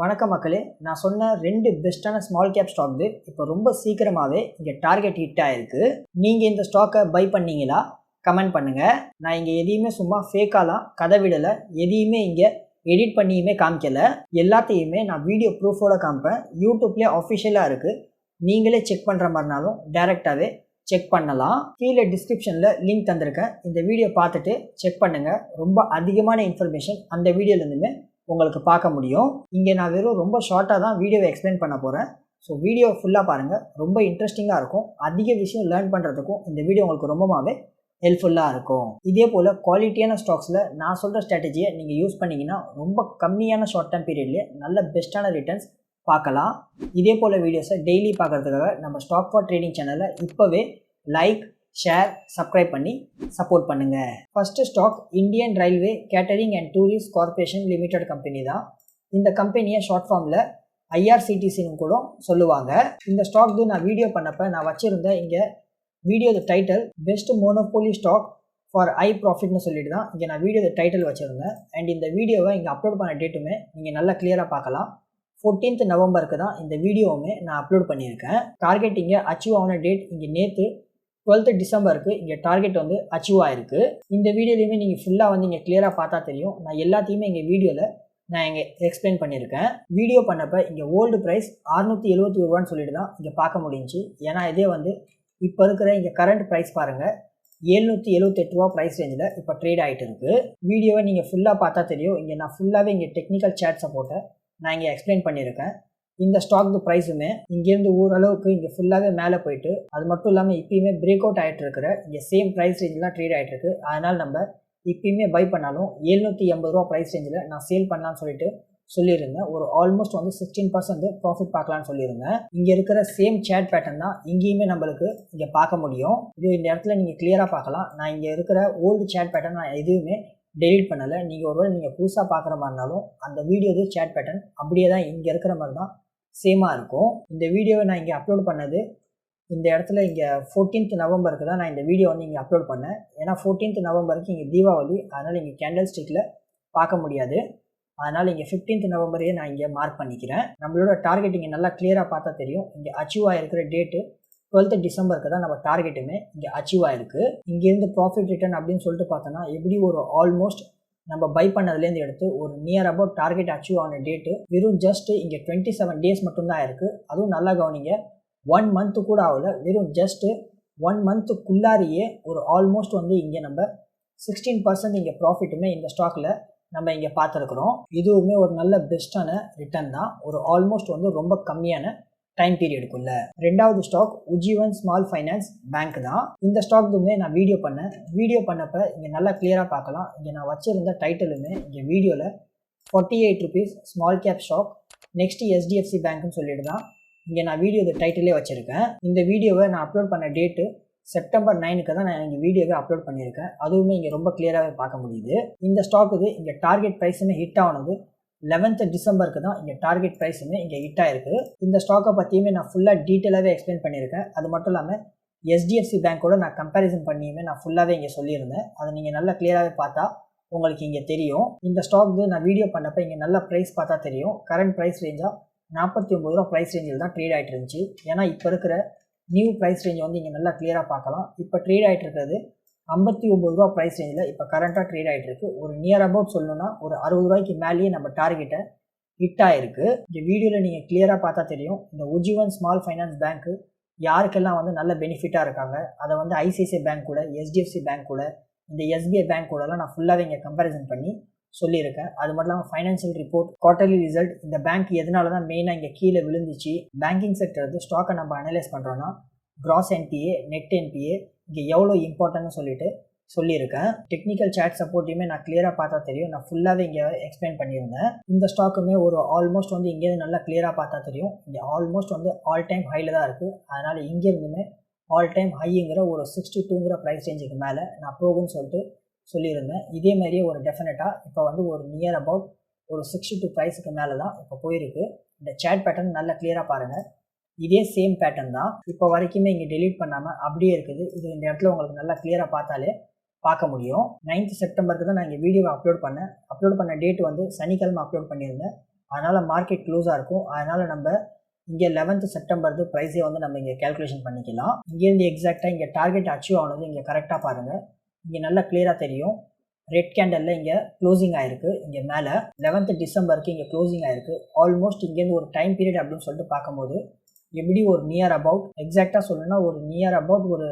வணக்கம் மக்களே. நான் சொன்ன ரெண்டு பெஸ்ட்டான ஸ்மால் கேப் ஸ்டாக் இப்போ ரொம்ப சீக்கிரமாகவே இங்கே டார்கெட் ஹிட் ஆயிருக்கு. நீங்கள் இந்த ஸ்டாக்கை பை பண்ணீங்களா? கமெண்ட் பண்ணுங்கள் நான் இங்கே எதையுமே சும்மா ஃபேக்காலாம் கதை விடலை. எதையுமே இங்கே எடிட் பண்ணியுமே காமிக்கல. எல்லாத்தையுமே நான் வீடியோ ப்ரூஃபோட காமிப்பேன். யூடியூப்லேயே அஃபிஷியலாக இருக்குது நீங்களே செக் பண்ணுற மாதிரினாலும் டேரெக்டாகவே செக் பண்ணலாம். கீழே டிஸ்கிரிப்ஷனில் லிங்க் தந்திருக்கேன். இந்த வீடியோ பார்த்துட்டு செக் பண்ணுங்கள் ரொம்ப அதிகமான இன்ஃபர்மேஷன் அந்த வீடியோலேருந்துமே உங்களுக்கு பார்க்க முடியும். இங்கே நான் வெறும் ரொம்ப ஷார்ட்டாக தான் வீடியோவை எக்ஸ்பிளைன் பண்ண போகிறேன் ஸோ வீடியோ ஃபுல்லாக பாருங்கள் ரொம்ப இன்ட்ரெஸ்டிங்காக இருக்கும். அதிக விஷயம் லேர்ன் பண்ணுறதுக்கும் இந்த வீடியோ உங்களுக்கு ரொம்பவே ஹெல்ப்ஃபுல்லாக இருக்கும். இதே போல் குவாலிட்டியான ஸ்டாக்ஸில் நான் சொல்கிற ஸ்ட்ராட்டஜியை நீங்கள் யூஸ் பண்ணிங்கன்னா ரொம்ப கம்மியான ஷார்ட் டைம் பீரியட்லேயே நல்ல பெஸ்ட்டான ரிட்டர்ன்ஸ் பார்க்கலாம். இதே போல் வீடியோஸை டெய்லி பார்க்குறதுக்காக நம்ம ஸ்டாக் ஃபார் ட்ரேடிங் சேனலை இப்போவே லைக் ஷேர் சப்ஸ்கிரைப் பண்ணி சப்போர்ட் பண்ணுங்கள் first stock Indian Railway Catering and Tourist Corporation Limited company தான். இந்த கம்பெனியை ஷார்ட் ஃபார்மில் ஐஆர்சிடிசின்னு கூட சொல்லுவாங்க. இந்த ஸ்டாக் நான் வீடியோ பண்ணப்போ நான் வச்சுருந்த இங்கே video title best monopoly stock for high ப்ராஃபிட்னு சொல்லிட்டு தான் இங்கே நான் வீடியோ டைட்டில் வச்சுருந்தேன். அண்ட் இந்த வீடியோவை இங்கே அப்லோட் பண்ண டேட்டுமே நீங்கள் நல்லா கிளியராக பார்க்கலாம். ஃபோர்டீன்த் நவம்பருக்கு தான் இந்த வீடியோவுமே நான் அப்லோட் பண்ணியிருக்கேன். டார்கெட் இங்கே அச்சீவ் ஆன டேட் இங்கே நேற்று டுவெல்த்து டிசம்பருக்கு இங்கே டார்கெட் வந்து அச்சீவ் ஆயிருக்கு. இந்த வீடியோலையுமே நீங்கள் ஃபுல்லாக வந்து இங்கே கிளியராக பார்த்தா தெரியும். நான் எல்லாத்தையுமே இங்கே வீடியோவில் நான் இங்கே எக்ஸ்பிளைன் பண்ணியிருக்கேன். வீடியோ பண்ணப்போ இங்கே ஓல்டு ப்ரைஸ் அறுநூற்றி எழுபத்தி ஒரு ரூபான்னு சொல்லிட்டு தான் இங்கே பார்க்க முடிஞ்சுச்சு. ஏன்னா இதே வந்து இப்போ இருக்கிற இங்கே கரண்ட் ப்ரைஸ் பாருங்கள் எழுநூற்றி எழுபத்தெட்டு ரூபா ப்ரைஸ் ரேஞ்சில் இப்போ ட்ரேட் ஆகிட்டு இருக்குது வீடியோவை நீங்கள் ஃபுல்லாக பார்த்தா தெரியும். இங்கே நான் ஃபுல்லாகவே இங்கே டெக்னிக்கல் சேட் சப்போர்ட்டை நான் இங்கே எக்ஸ்பிளைன் பண்ணியிருக்கேன். இந்த ஸ்டாக் ப்ரைஸுமே இங்கேருந்து ஓரளவுக்கு இங்கே ஃபுல்லாகவே மேலே போயிட்டு அது மட்டும் இல்லாமல் இப்பயுமே பிரேக் அவுட் ஆகிட்டு இருக்கிற இங்கே சேம் ப்ரைஸ் ரேஞ்செலாம் ட்ரேட் ஆகிட்டு இருக்கு. அதனால் நம்ம இப்பயுமே பை பண்ணாலும் எழுநூற்றி எண்பது ரூபா ப்ரைஸ் ரேஞ்சில் நான் சேல் பண்ணலாம்னு சொல்லிட்டு சொல்லியிருந்தேன். ஒரு ஆல்மோஸ்ட் வந்து சிக்ஸ்டீன் பர்சன்ட் ப்ராஃபிட் பார்க்கலாம்னு சொல்லியிருந்தேன். இங்கே இருக்கிற சேம் சேட் பேட்டர்ன் தான் இங்கேயுமே நம்மளுக்கு இங்கே பார்க்க முடியும். இது இந்த இடத்துல நீங்கள் கிளியராக பார்க்கலாம். நான் இங்கே இருக்கிற ஓல்டு சேட் பேட்டர்ன் நான் எதுவுமே டெலிட் பண்ணலை. நீங்கள் ஒருவேளை நீங்கள் புதுசாக பார்க்குற மாதிரி இருந்தாலும் அந்த வீடியோ சேட் பேட்டர்ன் அப்படியே தான் இங்கே இருக்கிற மாதிரி தான் சேமாக இருக்கும். இந்த வீடியோவை நான் இங்கே அப்லோட் பண்ணது இந்த இடத்துல இங்கே ஃபோர்டீன்த் நவம்பருக்கு தான் நான் இந்த வீடியோ வந்து இங்கே அப்லோட் பண்ணேன். ஏன்னா ஃபோர்டீன்த் நவம்பருக்கு இங்கே தீபாவளி அதனால் இங்கே கேண்டல் ஸ்டிக்கில் பார்க்க முடியாது. அதனால் இங்கே ஃபிஃப்டீன்த் நவம்பரையே நான் இங்கே மார்க் பண்ணிக்கிறேன். நம்மளோட டார்கெட் இங்கே நல்லா கிளியராக பார்த்தா தெரியும். இங்கே அச்சீவ் ஆகிருக்கிற டேட்டு டுவெல்த்து டிசம்பருக்கு தான் நம்ம டார்கெட்டுமே இங்கே அச்சீவ் ஆகிருக்கு இங்கேருந்து ப்ராஃபிட் ரிட்டர்ன் அப்படின்னு சொல்லிட்டு பார்த்தோன்னா எப்படி ஒரு ஆல்மோஸ்ட் நம்ம பை பண்ணதுலேருந்து எடுத்து ஒரு நியர் அபவுட் டார்கெட் அச்சீவ் ஆன டேட்டு வெறும் ஜஸ்ட் இங்கே டுவெண்ட்டி செவன் டேஸ் மட்டும்தான் இருக்குது அதுவும் நல்லா கவனிங்க. ஒன் மந்த்து கூட ஆகல. வெறும் ஜஸ்ட்டு ஒன் மந்த்துக்குள்ளாரியே ஒரு ஆல்மோஸ்ட் வந்து இங்கே நம்ம சிக்ஸ்டீன் பர்சன்ட் இங்கே ப்ராஃபிட்டுமே இந்த ஸ்டாக்கில் நம்ம இங்கே பார்த்துருக்குறோம். இதுவுமே ஒரு நல்ல பெஸ்ட்டான ரிட்டர்ன் தான். ஒரு ஆல்மோஸ்ட் வந்து ரொம்ப கம்மியான டைம் பீரியடுக்குள்ள ரெண்டாவது stock Ujjivan Small Finance Bank தான். இந்த ஸ்டாக்குமே நான் வீடியோ பண்ணேன். வீடியோ பண்ணப்ப இங்கே நல்லா கிளியராக பார்க்கலாம். இங்கே நான் வச்சிருந்த டைட்டிலுமே இங்கே வீடியோவில் forty eight rupees small cap stock next HDFC பேங்க்னு சொல்லிட்டு தான் இங்கே நான் வீடியோ டைட்டிலே வச்சுருக்கேன். இந்த வீடியோவை நான் அப்லோட் பண்ண டேட்டு செப்டம்பர் நைனுக்கு தான் நான் இங்கே வீடியோவே அப்லோட் பண்ணியிருக்கேன். அதுவுமே இங்கே ரொம்ப கிளியராகவே பார்க்க முடியுது. இந்த ஸ்டாக்கு இங்கே டார்கெட் ப்ரைஸுமே ஹிட் ஆனது லெவன்த்து டிசம்பருக்கு தான் இங்கே டார்கெட் ப்ரைஸுமே இங்கே ஹிட் ஆயிருக்கு. இந்த ஸ்டாக்கை பற்றியுமே நான் ஃபுல்லாக டீட்டெயிலாகவே எக்ஸ்பிளைன் பண்ணியிருக்கேன். அது மட்டும் இல்லாமல் எஸ்டிஎஃப்சி பேங்க்கோட நான் கம்பேரிசன் பண்ணியுமே நான் ஃபுல்லாகவே இங்கே சொல்லியிருந்தேன். அதை நீங்கள் நல்லா கிளியராகவே பார்த்தா உங்களுக்கு இங்கே தெரியும். இந்த ஸ்டாக் நான் வீடியோ பண்ணப்போ இங்கே நல்ல ப்ரைஸ் பார்த்தா தெரியும். கரண்ட் ப்ரைஸ் ரேஞ்சாக நாற்பத்தி ஒம்பது ரூபா ப்ரைஸ் ரேஞ்சில் தான் ட்ரேட் ஆகிட்டு இருந்துச்சு. ஏன்னா இப்போ இருக்கிற நியூ ப்ரைஸ் ரேஞ்சை வந்து இங்கே நல்லா கிளியராக பார்க்கலாம். இப்போ ட்ரேட் ஆகிட்டு இருக்கிறது ஐம்பத்தி ஒம்பது ரூபா ப்ரைஸ் ரேஞ்சில் இப்போ கரண்ட்டாக ட்ரேட் ஆகிட்டு இருக்கு ஒரு நியர் அபவுட் சொல்லணும்னா ஒரு அறுபது ரூபாய்க்கு மேலேயே நம்ம டார்கெட்டை ஹிட் ஆயிருக்கு. இந்த வீடியோவில் நீங்கள் கிளியராக பார்த்தா தெரியும். இந்த உஜ்ஜீவன் ஸ்மால் ஃபைனான்ஸ் பேங்க்கு யாருக்கெல்லாம் வந்து நல்ல பெனிஃபிட்டாக இருக்காங்க? அதை வந்து ஐசிஐசிஐ பேங்க் கூட எஸ்டிஎஃப்சி பேங்க் கூட இந்த எஸ்பிஐ பேங்க் கூடலாம் நான் ஃபுல்லாகவே இங்கே கம்பேரிசன் பண்ணி சொல்லியிருக்கேன். அது மட்டும் இல்லாமல் ஃபைனான்ஷியல் ரிப்போர்ட் குவார்டர்லி ரிசல்ட் இந்த பேங்க் எதனால தான் மெயினாக இங்கே கீழே விழுந்துச்சு? பேங்கிங் செக்டர் வந்து ஸ்டாக்கை நம்ம அனலைஸ் பண்ணுறோன்னா கிராஸ் என்பிஏ நெட் என்பிஏ இங்கே எவ்வளோ இம்பார்ட்டன்ட்னு சொல்லிட்டு சொல்லியிருக்கேன். டெக்னிக்கல் சேட் சப்போர்ட்டையுமே நான் கிளியராக பார்த்தா தெரியும். நான் ஃபுல்லாகவே இங்கே எக்ஸ்பிளைன் பண்ணியிருந்தேன். இந்த ஸ்டாக்குமே ஒரு ஆல்மோஸ்ட் வந்து இங்கேருந்து நல்லா கிளியராக பார்த்தா தெரியும். இங்கே ஆல்மோஸ்ட் வந்து ஆல் டைம் ஹையில் தான் இருக்குது அதனால் இங்கேருந்துமே ஆல் டைம் ஹைங்கிற ஒரு சிக்ஸ்டி டூங்கிற ப்ரைஸ் ரேஞ்சுக்கு மேலே நான் போகும்னு சொல்லிட்டு சொல்லியிருந்தேன். இதே மாதிரியே ஒரு டெஃபினட்டாக இப்போ வந்து ஒரு நியர் அபவுட் ஒரு சிக்ஸ்டி டூ ப்ரைஸுக்கு மேலே தான் இப்போ போயிருக்கு. இந்த சேட் பேட்டர்ன் நல்லா கிளியராக பாருங்கள் இதே சேம் பேட்டர்ன் தான். இப்போ வரைக்குமே இங்கே டெலீட் பண்ணாமல் அப்படியே இருக்குது. இது இந்த இடத்துல உங்களுக்கு நல்லா கிளியராக பார்த்தாலே பார்க்க முடியும். நைன்த் செப்டம்பருக்கு தான் நான் இங்கே வீடியோவை அப்லோட் பண்ணேன். அப்லோட் பண்ண டேட் வந்து சனிக்கிழமை அப்லோட் பண்ணியிருந்தேன். அதனால் மார்க்கெட் க்ளோஸாக இருக்கும். அதனால் நம்ம இங்கே லெவன்த்து செப்டம்பர்து ப்ரைஸே வந்து நம்ம இங்கே கேல்குலேஷன் பண்ணிக்கலாம். இங்கேருந்து எக்ஸாக்டாக இங்கே டார்கெட் அச்சீவ் ஆனது இங்கே கரெக்டாக பாருங்கள் இங்கே நல்லா கிளியராக தெரியும். ரெட் கேண்டலில் இங்கே க்ளோசிங் ஆயிருக்கு. இங்கே மேலே லெவன்த்து டிசம்பருக்கு இங்கே க்ளோசிங் ஆயிருக்கு. ஆல்மோஸ்ட் இங்கேருந்து ஒரு டைம் பீரியட் அப்படின்னு சொல்லிட்டு பார்க்கும்போது எப்படி ஒரு நியர் அபவுட் எக்ஸாக்டாக சொல்லணும்னா ஒரு நியர் அபவுட் ஒரு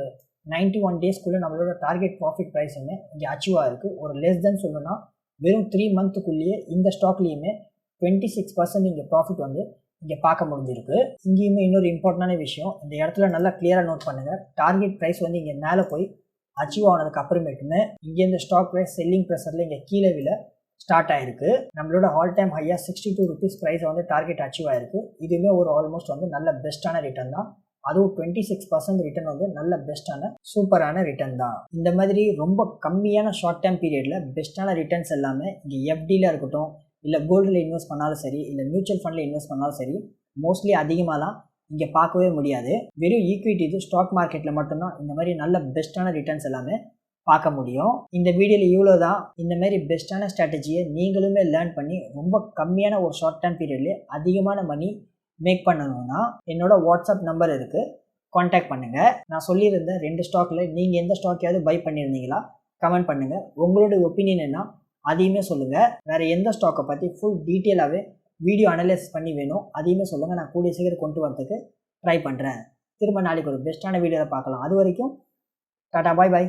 நைன்ட்டி ஒன் டேஸ்க்குள்ளே நம்மளோட டார்கெட் ப்ராஃபிட் ப்ரைஸுமே இங்கே அச்சீவ் இருக்குது ஒரு லெஸ் தென் சொல்லணும்னா வெறும் த்ரீ மந்த்துக்குள்ளேயே இந்த ஸ்டாக்லேயுமே டுவெண்ட்டி சிக்ஸ் பர்சன்ட் இங்கே ப்ராஃபிட் வந்து இங்கே பார்க்க முடிஞ்சிருக்கு. இங்கேயுமே இன்னொரு இம்பார்ட்டண்டான விஷயம் இந்த இடத்துல நல்லா கிளியராக நோட் பண்ணுங்கள் டார்கெட் ப்ரைஸ் வந்து இங்கே மேலே போய் அச்சீவ் ஆனதுக்கு அப்புறமேட்டுமே இங்கே இந்த ஸ்டாக் ப்ரைஸ் செல்லிங் ப்ரெஷரில் இங்கே கீழே விழ ஸ்டார்ட் ஆயிருக்கு. நம்மளோட ஆல் டைம் ஹையாக சிக்ஸ்டி டூ ருபீஸ் ப்ரைஸ் வந்து டார்கெட் அச்சீவ் ஆயிருக்கு. இதுவுமே ஒரு ஆல்மோஸ்ட் வந்து நல்ல பெஸ்ட்டான ரிட்டர்ன் தான். அதுவும் டுவெண்ட்டி சிக்ஸ் பர்சன்ட் ரிட்டர்ன் வந்து நல்ல பெஸ்ட்டான சூப்பரான ரிட்டர்ன் தான். இந்த மாதிரி ரொம்ப கம்மியான ஷார்ட் டைம் பீரியடில் பெஸ்ட்டான ரிட்டர்ன்ஸ் எல்லாமே இங்கே எஃப்டியில் இருக்கட்டும் இல்லை கோல்டில் இன்வெஸ்ட் பண்ணாலும் சரி இல்லை மியூச்சுவல் ஃபண்டில் இன்வெஸ்ட் பண்ணாலும் சரி மோஸ்ட்லி அதிகமாகலாம் இங்கே பார்க்கவே முடியாது. வெறும் ஈக்விட்டி இது ஸ்டாக் மார்க்கெட்டில் மட்டும்தான் இந்த மாதிரி நல்ல பெஸ்ட்டான ரிட்டர்ன்ஸ் எல்லாமே பார்க்க முடியும். இந்த வீடியோவில் இவ்வளோ தான் இந்த மாதிரி பெஸ்ட்டான ஸ்ட்ராட்டஜியை நீங்களுமே லேர்ன் பண்ணி ரொம்ப கம்மியான ஒரு ஷார்ட் டைம் பீரியட்லேயே அதிகமான மணி மேக் பண்ணணும்னா என்னோட வாட்ஸ்அப் நம்பர் இருக்குது காண்டாக்ட் பண்ணுங்கள் நான் சொல்லியிருந்த ரெண்டு ஸ்டாக்கில் நீங்கள் எந்த ஸ்டாக்கையாவது பை பண்ணியிருந்தீங்களா? கமெண்ட் பண்ணுங்கள் உங்களோட ஒப்பீனியன் என்ன? அதையுமே சொல்லுங்கள் வேறு எந்த ஸ்டாக்கை பற்றி ஃபுல் டீட்டெயிலாகவே வீடியோ அனலைஸ் பண்ணி வேணும். அதையுமே சொல்லுங்கள் நான் கூடிய சீக்கிரம் கொண்டு வரதுக்கு ட்ரை பண்ணுறேன் திரும்ப நாளைக்கு ஒரு பெஸ்ட்டான வீடியோவில் பார்க்கலாம். அது வரைக்கும் டாடா பாய் பாய்